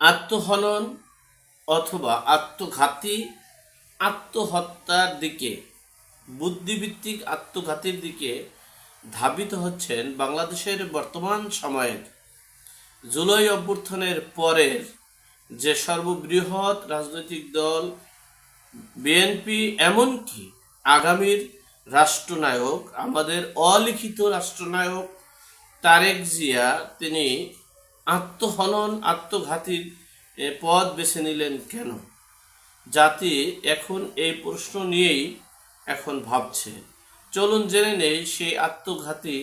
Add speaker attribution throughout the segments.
Speaker 1: আত্মহনন অথবা আত্মঘাতী আত্মহত্যার দিকে বুদ্ধিভিত্তিক আত্মঘাতীর দিকে ধাবিত হচ্ছেন বাংলাদেশের বর্তমান সময়ের জুলাই অভ্যুত্থানের পরের যে সর্ববৃহৎ রাজনৈতিক দল বিএনপি এমনকি আগামীর রাষ্ট্রনায়ক, আমাদের অলিখিত রাষ্ট্রনায়ক তারেক জিয়া, তিনি আত্মহনন আত্মঘাতীর পথ বেছে নিলেন কেন? জাতি এখন এই প্রশ্ন নিয়েই এখন ভাবছে। চলুন জেনে নেই সেই আত্মঘাতী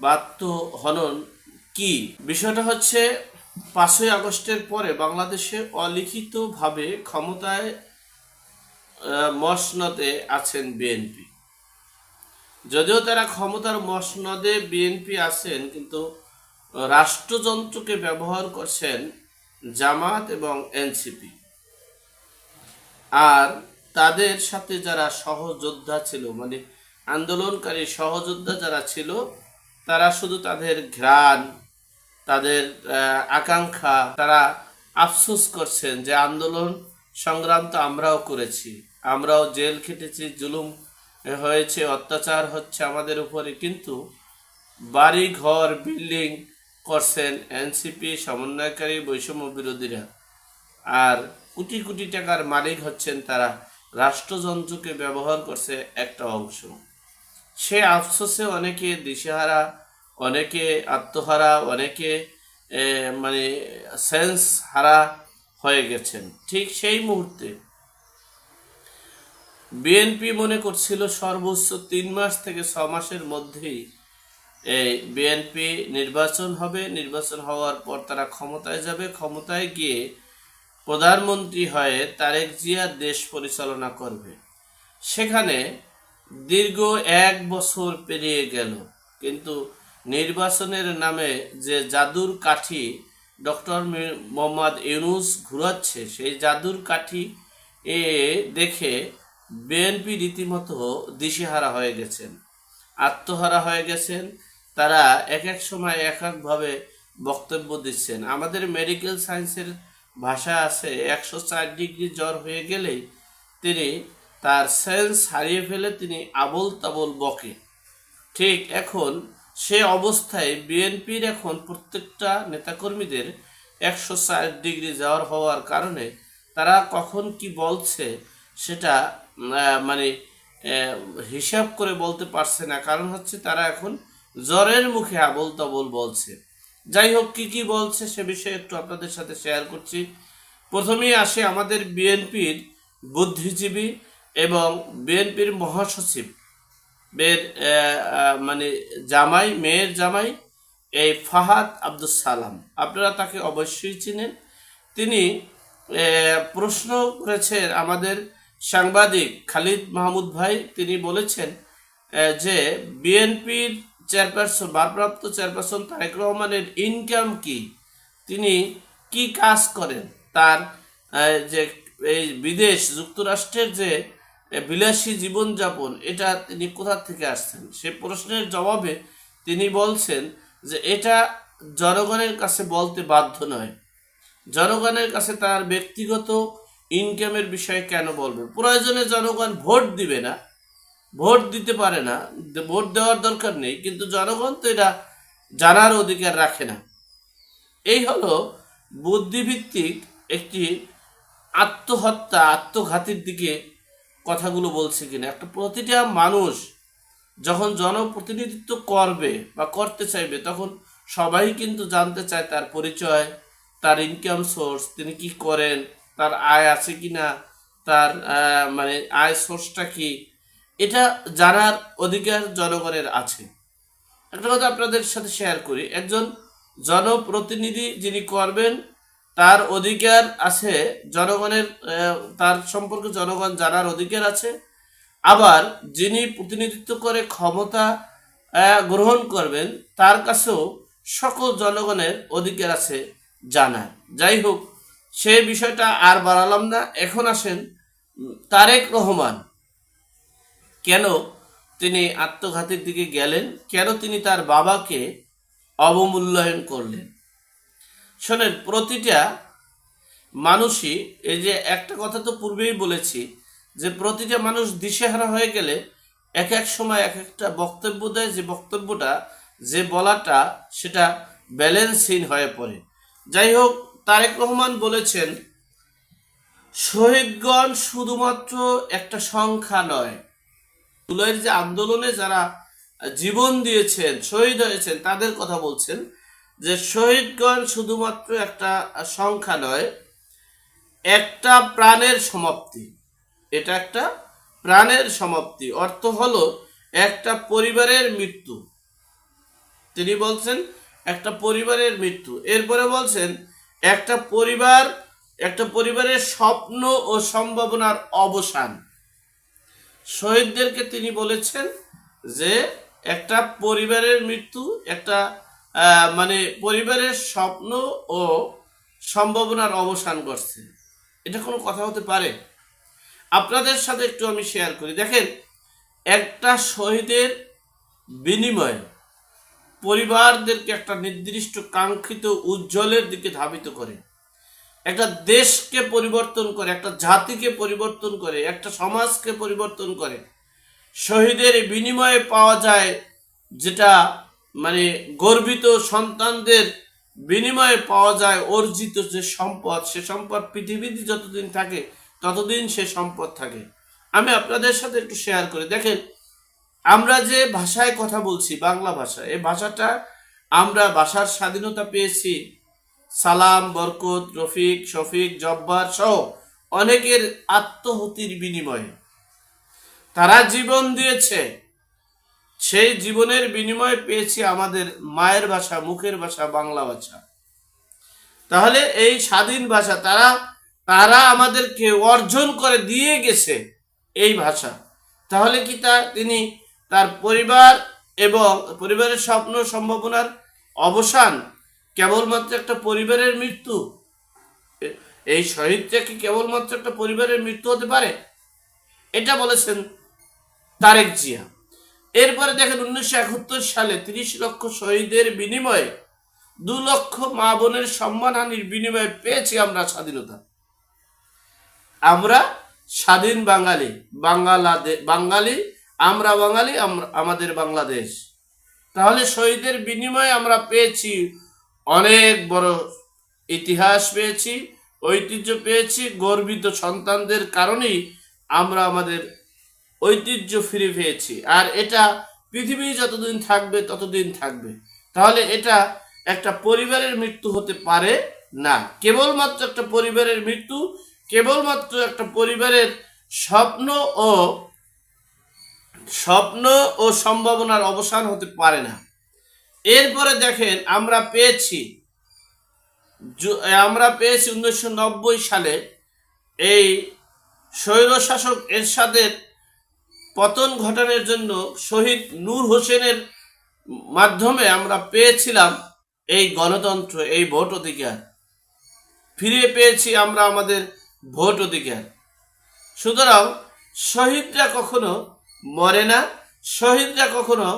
Speaker 1: বা আত্মহনন কি? বিষয়টা হচ্ছে, পাঁচই আগস্টের পরে বাংলাদেশে অলিখিতভাবে ক্ষমতায় মসনদে আছেন বিএনপি। যদিও তারা ক্ষমতার মসনদে বিএনপি আছেন, কিন্তু রাষ্ট্রযন্ত্রকে ব্যবহার করছেন জামাত এবং এনসিপি। আর তাদের সাথে যারা সহযোদ্ধা ছিল মানে আন্দোলনকারী সহযোদ্ধা যারা ছিল, তারা শুধু তাদের ঘ্রাণ, তাদের আকাঙ্ক্ষা, তারা আফসোস করছেন যে আন্দোলন সংগ্রাম তো আমরাও করেছি। আমরাও জেল খেটেছি, জুলুম হয়েছে, অত্যাচার হচ্ছে আমাদের উপরে, কিন্তু বাড়ি ঘর বিল্ডিং করছেন এনসিপি সমন্বয়কারী বৈষম্য বিরোধীরা। আর কোটি কোটি টাকার মালিক হচ্ছেন তারা। রাষ্ট্রযন্ত্রকে ব্যবহার করছে একটা অংশ। সে আফসোসে অনেকে দিশেহারা, অনেকে আত্মহারা, অনেকে মানে সেন্স হারা হয়ে গেছেন। ঠিক সেই মুহূর্তে বিএনপি মনে করছিল সর্বোচ্চ তিন মাস থেকে ছ মাসের মধ্যেই এই বিএনপি নির্বাচন হবে, নির্বাচন হওয়ার পর তারা ক্ষমতায় যাবে। ক্ষমতায় গিয়ে প্রধানমন্ত্রী হয়ে তারেক জিয়া দেশ পরিচালনা করবে। সেখানে দীর্ঘ এক বছর পেরিয়ে গেল। কিন্তু নির্বাচনের নামে যে জাদুর কাঠি ডক্টর মোহাম্মদ ইউনুস ঘুরাচ্ছে, সেই জাদুর কাঠি এ দেখে বিএনপি রীতিমতো দিশেহারা হয়ে গেছেন, আত্মহারা হয়ে গেছেন। তারা এক এক সময় এক একভাবে বক্তব্য দিচ্ছেন। আমাদের মেডিকেল সায়েন্সের ভাষা আছে, একশো চার ডিগ্রি জ্বর হয়ে গেলেই তিনি তার সেন্স হারিয়ে ফেলে তিনি আবল তাবল বকে। ঠিক এখন সে অবস্থায় বিএনপির এখন প্রত্যেকটা নেতাকর্মীদের একশো চার ডিগ্রি জ্বর হওয়ার কারণে তারা কখন কি বলছে সেটা মানে হিসাব করে বলতে পারছে না। কারণ হচ্ছে তারা এখন জ্বরের মুখে আবল তাবল বলছে। যাই হোক, কি কি বলছে সে বিষয়ে একটু আপনাদের সাথে শেয়ার করছি। প্রথমেই আসে আমাদের বিএনপির বুদ্ধিজীবী এবং বিএনপির মহাসচিব। বের মানে জামাই, মেয়ের জামাই, এই ফাহাদ আব্দুল সালাম। আপনারা তাকে অবশ্যই চিনেন। তিনি প্রশ্ন করেছেন আমাদের সাংবাদিক খালিদ মাহমুদ ভাই। তিনি বলেছেন যে বিএনপির চেয়ারপারসন, ভারপ্রাপ্ত চেয়ারপারসন তারেক রহমানের ইনকাম কি? তিনি কি কাজ করেন? তার যে এই বিদেশ, যুক্তরাষ্ট্রের যে বিলাসী জীবনযাপন, এটা তিনি কোথা থেকে আসছেন? সে প্রশ্নের জবাবে তিনি বলছেন যে এটা জনগণের কাছে বলতে বাধ্য নয়। জনগণের কাছে তার ব্যক্তিগত ইনকামের বিষয়ে কেন বলবে প্রয়োজনে জনগণ ভোট দিবে না। ভোট দিতে পারে না ভোট দেওয়ার দরকার নেই, কিন্তু জনগণ তো এটা জানার অধিকার রাখে না। এই হলো বুদ্ধিভিত্তিক একটি আত্মহত্যা, আত্মঘাতীর দিকে কথাগুলো বলছে কিনা। একটা প্রতিটা মানুষ যখন জনপ্রতিনিধিত্ব করবে বা করতে চাইবে, তখন সবাই কিন্তু জানতে চায় তার পরিচয়, তার ইনকাম সোর্স তিনি কি করেন, তার আয় আছে কি না তার মানে আয় সোর্সটা কি এটা জানার অধিকার জনগণের আছে। একটা কথা আপনাদের সাথে শেয়ার করি। একজন জনপ্রতিনিধি যিনি করবেন, তার অধিকার আছে, জনগণের তার সম্পর্কে জনগণ জানার অধিকার আছে। আবার যিনি প্রতিনিধিত্ব করে ক্ষমতা গ্রহণ করবেন, তার কাছেও সকল জনগণের অধিকার আছে জানার। যাই হোক, সে বিষয়টা আর বাড়ালাম না। এখন আসেন তারেক রহমান। কেন তিনি আত্মঘাতীর দিকে গেলেন? কেন তিনি তার বাবাকে অবমূল্যায়ন করলেন? শোনেন, প্রতিটা মানুষই, এই যে একটা কথা তো পূর্বেই বলেছি, যে প্রতিটা মানুষ দিশেহারা হয়ে গেলে এক এক সময় এক একটা বক্তব্য দেয়, যে বক্তব্যটা, যে বলাটা, সেটা ব্যালেন্সহীন হয়ে পড়ে। যাই হোক, তারেক রহমান বলেছেন শহীদগণ শুধুমাত্র একটা সংখ্যা নয় জুলাইয়ের যে আন্দোলনে যারা জীবন দিয়েছেন, শহীদ হয়েছেন, তাদের কথা বলছেন যে শহীদগণ শুধুমাত্র একটা সংখ্যা নয়, একটা প্রাণের সমাপ্তি। এটা একটা প্রাণের সমাপ্তি। অর্থ হলো একটা পরিবারের মৃত্যু। তিনি বলছেন, একটা পরিবারের মৃত্যু। এরপরে বলছেন, একটা পরিবার, একটা পরিবারের স্বপ্ন ও সম্ভাবনার অবসান। শহীদদেরকে তিনি বলেছেন যে একটা পরিবারের মৃত্যু, একটা মানে পরিবারের স্বপ্ন ও সম্ভাবনার অবসান করছে এটা কোনো কথা হতে পারে? আপনাদের সাথে একটু আমি শেয়ার করি। দেখেন, একটা শহীদের বিনিময়ে পরিবারদেরকে একটা নির্দিষ্ট কাঙ্ক্ষিত উজ্জ্বলের দিকে ধাবিত করে। একটা দেশকে পরিবর্তন করে, একটা জাতিকে পরিবর্তন করে, একটা সমাজকে পরিবর্তন করে। শহীদের বিনিময়ে পাওয়া যায় যেটা মানে গর্বিত সন্তানদের বিনিময়ে পাওয়া যায় অর্জিত যে সম্পদ, সে সম্পদ পৃথিবীতে যতদিন থাকে, ততদিন সে সম্পদ থাকে। আমি আপনাদের সাথে একটু শেয়ার করি। দেখেন, আমরা যে ভাষায় কথা বলছি, বাংলা ভাষা, এই ভাষাটা আমরা ভাষার স্বাধীনতা পেয়েছি সালাম, বরকত, রফিক, শফিক, জব্বার সহ অনেকের আত্মহতির বিনিময়ে। তারা জীবন দিয়েছে। সেই জীবনের বিনিময়ে পেয়েছি আমাদের মায়ের ভাষা, মুখের ভাষা, বাংলা ভাষা। তাহলে এই স্বাধীন ভাষা তারা তারা আমাদেরকে অর্জন করে দিয়ে গেছে এই ভাষা। তাহলে কি তার তিনি তার পরিবার এবং পরিবারের স্বপ্ন, সম্ভাবনার অবসান কেবলমাত্র একটা পরিবারের মৃত্যু? এই শহীদটা কি কেবলমাত্র একটা পরিবারের মৃত্যু হতে পারে? এটা বলেছেন তারেক জিয়া। এরপরে দেখেন উনিশশো একাত্তর সালে তিরিশ লক্ষ শহীদের বিনিময়ে দু লক্ষ মা বোনের সম্মানহানির বিনিময়ে পেয়েছি আমরা স্বাধীনতা। আমরা স্বাধীন বাঙালি বাংলাদেশ বাঙালি, আমরা বাঙালি আমাদের বাংলাদেশ। তাহলে শহীদের বিনিময়ে আমরা পেয়েছি অনেক বড় ইতিহাস পেয়েছি, ঐতিহ্য পেয়েছি, গর্বিত সন্তানদের কারণেই আমরা আমাদের ঐতিহ্য ফিরে পেয়েছি। আর এটা পৃথিবী যতদিন থাকবে, ততদিন থাকবে। তাহলে এটা একটা পরিবারের মৃত্যু হতে পারে না। কেবলমাত্র একটা পরিবারের মৃত্যু, কেবলমাত্র একটা পরিবারের স্বপ্ন ও স্বপ্ন ও সম্ভাবনার অবসান হতে পারে না। এরপরে দেখেন, আমরা পেয়েছি আমরা পেয়েছি উনিশশো নব্বই সালে এই স্বৈরশাসক এরশাদের পতন ঘটানোর জন্য শহীদ নূর হোসেনের মাধ্যমে আমরা পেয়েছিলাম এই গণতন্ত্র, এই ভোট অধিকার। ফিরে পেয়েছি আমরা আমাদের ভোট অধিকার। সুতরাং শহীদরা কখনো মরে না, শহীদরা কখনো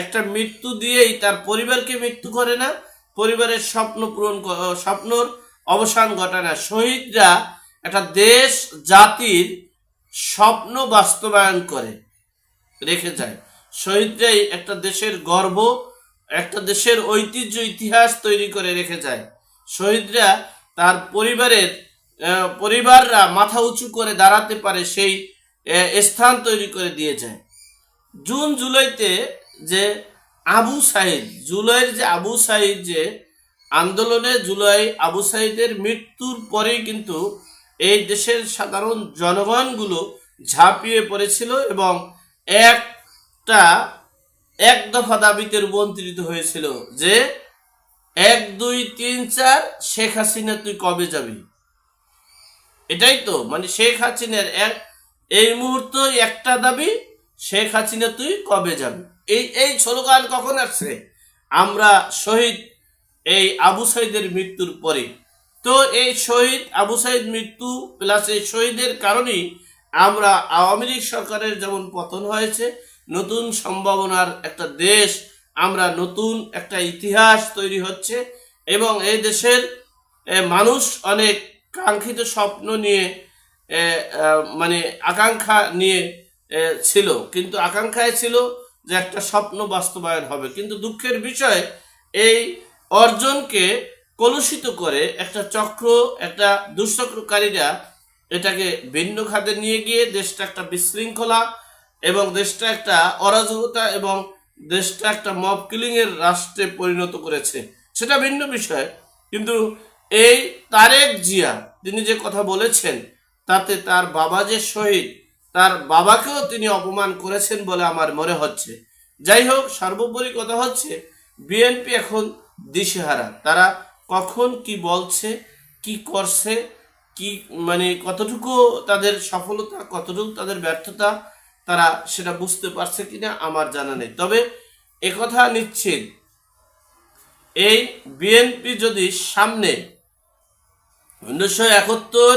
Speaker 1: একটা মৃত্যু দিয়েই তার পরিবারকে মৃত্যু করে না, পরিবারের স্বপ্ন পূরণ স্বপ্নর অবসান ঘটায় না। শহীদরা একটা দেশ, জাতির স্বপ্ন বাস্তবায়ন করে, রেখে যায়। শহীদরাই একটা দেশের গর্ব, একটা দেশের ঐতিহ্য, ইতিহাস তৈরি করে রেখে যায়। শহীদরা তার পরিবারের পরিবাররা মাথা উঁচু করে দাঁড়াতে পারে সেই স্থান তৈরি করে দিয়ে যায়। জুন, জুলাইতে যে আবু সাইদ জুলাইয়ের যে আবু সাইদ যে আন্দোলনে জুলাই আবু সাইদের মৃত্যুর পরেই কিন্তু এই দেশের সাধারণ জনগণগুলো ঝাঁপিয়ে পড়েছিল এবং একটা, এক দফা দাবিতে রূপান্তরিত হয়েছিল যে এক, দুই, তিন, চার, শেখ হাসিনা, তুই কবে যাবি? এটাই তো মানে শেখ হাসিনার এক, এই মুহূর্তে একটা দাবি, শেখ হাসিনা, তুই কবে যাবি? এই এই স্লোগান কখন আসছে? আমরা শহীদ এই আবু সাইদের মৃত্যুর পরে। তো এই শহীদ, আবু সাইদ মৃত্যু প্লাস এই শহীদের কারণেই আমরা আওয়ামী লীগ সরকারের যেমন পতন হয়েছে, নতুন সম্ভাবনার একটা দেশ, আমরা নতুন একটা ইতিহাস তৈরি হচ্ছে এবং এই দেশের মানুষ অনেক কাঙ্ক্ষিত স্বপ্ন নিয়ে মানে আকাঙ্ক্ষা নিয়ে ছিল। কিন্তু আকাঙ্ক্ষায় ছিল যে একটা স্বপ্ন বাস্তবায়ন হবে। কিন্তু দুঃখের বিষয়, এই অর্জনকে কলুষিত করে একটা চক্র, একটা দুঃচক্রকারীরা এটাকে ভিন্ন খাতে নিয়ে গিয়ে দেশটা একটা বিশৃঙ্খলা এবং দেশটা একটা অরাজকতা এবং দেশটা একটা মব কিলিং এর রাষ্ট্রে পরিণত করেছে। সেটা ভিন্ন বিষয়। কিন্তু এই তারেক জিয়া, তিনি যে কথা বলেছেন, তাতে তার বাবা যে শহীদ তার বাবাকেও তিনি অপমান করেছেন বলে আমার মনে হচ্ছে। যাই হোক, সর্বোপরি কথা হচ্ছে, বিএনপি এখন দিশেহারা। তারা কখন কি বলছে, কি করছে, কি মানে কতটুকু তাদের সফলতা, কতটুকু তাদের ব্যর্থতা, তারা সেটা বুঝতে পারছে কিনা আমার জানা নেই। তবে একথা নিশ্চিত, এই বিএনপি যদি সামনে উনিশশো একাত্তর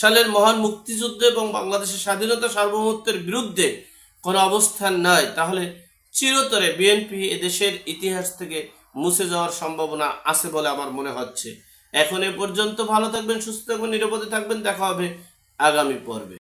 Speaker 1: সালের মহান মুক্তিযুদ্ধ এবং বাংলাদেশের স্বাধীনতা সার্বভৌমত্বের বিরুদ্ধে কোনো অবস্থান নয় তাহলে চিরতরে বিএনপি এদেশের ইতিহাস থেকে মুছে যাওয়ার সম্ভাবনা আছে বলে আমার মনে হচ্ছে। এখন এ পর্যন্ত ভালো থাকবেন, সুস্থ থাকবেন, নিরাপদে থাকবেন, দেখা হবে আগামী পর্বে।